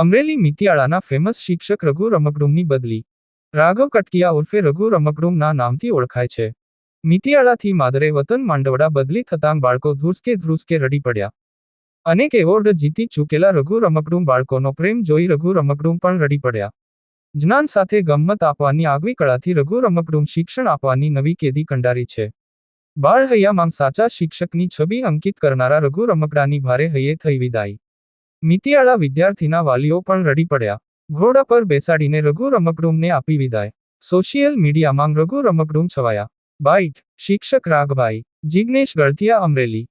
Amreli મિતિયાળાના famous શિક્ષક રઘુ રમકડુમની બદલી. રાઘવ કટકિયા ઉર્ફે રઘુ રમકડુમના નામથી ઓળખાય છે. મિતિયાળાથી માદરે વતન માંડવડા બદલી થતાં બાળકો ધ્રુસકે ધ્રુસકે રડી પડ્યા. અનેક એવોર્ડ જીતી ચૂકેલા રઘુ રમકડુમ બાળકોનો પ્રેમ જોઈ રઘુ રમકડુમ પણ રડી પડ્યા. જ્ઞાન સાથે ગમ્મત આપવાની આગવી કળાથી રઘુ રમકડુમ શિક્ષણ આપવાની નવી કેદી કંડારી છે. બાળ હૈયામાં સાચા શિક્ષકની છબી અંકિત કરનારા રઘુ રમકડાની ભારે હૈયે થઈ વિદાય. મિતિયાળા વિદ્યાર્થીના વાલીઓ પણ રડી પડ્યા. ઘોડા પર બેસાડીને રઘુ રમકડુમને આપી વિદાય. સોશિયલ મીડિયામાં રઘુ રમકડુમ છવાયા. બાઇટ શિક્ષક રાગભાઈ જિજ્ઞેશ ગળથિયા અમરેલી.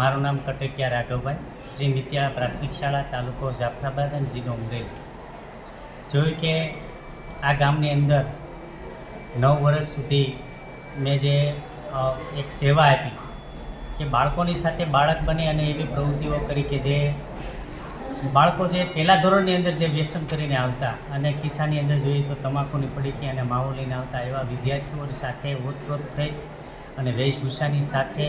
મારું નામ કટકિયા રાઘવભાઈ, શ્રી મિત્યા પ્રાથમિક શાળા, તાલુકો જાફરાબાદ અને જિલ્લો અમરેલી જોયું કે આ ગામની અંદર નવ વર્ષ સુધી મેં જે એક સેવા આપી કે બાળકોની સાથે બાળક બને અને એવી પ્રવૃત્તિઓ કરી કે જે બાળકો જે પહેલાં ધોરણની અંદર જે વ્યસન કરીને આવતા અને ખીચાની અંદર જોઈએ તો તમાકુની પડીકી અને માવો લઈને આવતા એવા વિદ્યાર્થીઓની સાથે ઓતપ્રોત થઈ અને વેશભૂષાની સાથે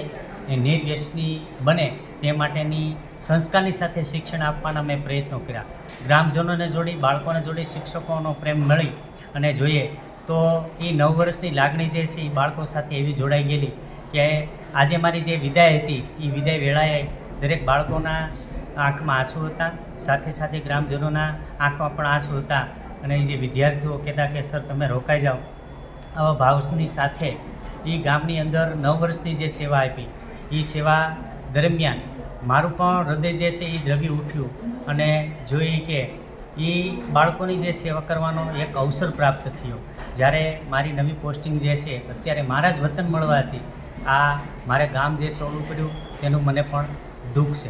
એ નિર્વ્યસની બને તે માટેની સંસ્કારની સાથે શિક્ષણ આપવાના મેં પ્રયત્નો કર્યા. ગ્રામજનોને જોડી, બાળકોને જોડી, શિક્ષકોનો પ્રેમ મળી અને જોઈએ તો એ નવ વર્ષની લાગણી જે છે, એ બાળકો સાથે એવી જોડાઈ ગયેલી કે આજે મારી જે વિદાય હતી, એ વિદાય વેળાએ દરેક બાળકોના આંખમાં આંસુ હતા, સાથે સાથે ગ્રામજનોના આંખમાં પણ આંસુ હતા અને એ જે વિદ્યાર્થીઓ કહેતા કે, સર, તમે રોકાઈ જાઓ. આવા ભાવની સાથે એ ગામની અંદર નવ વર્ષની જે સેવા આપી, એ સેવા દરમિયાન મારું પણ હૃદય જે છે, એ દ્રવી ઉઠ્યું અને જોઈએ કે એ બાળકોની જે સેવા કરવાનો એક અવસર પ્રાપ્ત થયો. જ્યારે મારી નવી પોસ્ટિંગ જે છે, અત્યારે મારા જ વતન મળવાથી આ મારે ગામ જે સોડવું પડ્યું, તેનું મને પણ દુઃખ છે.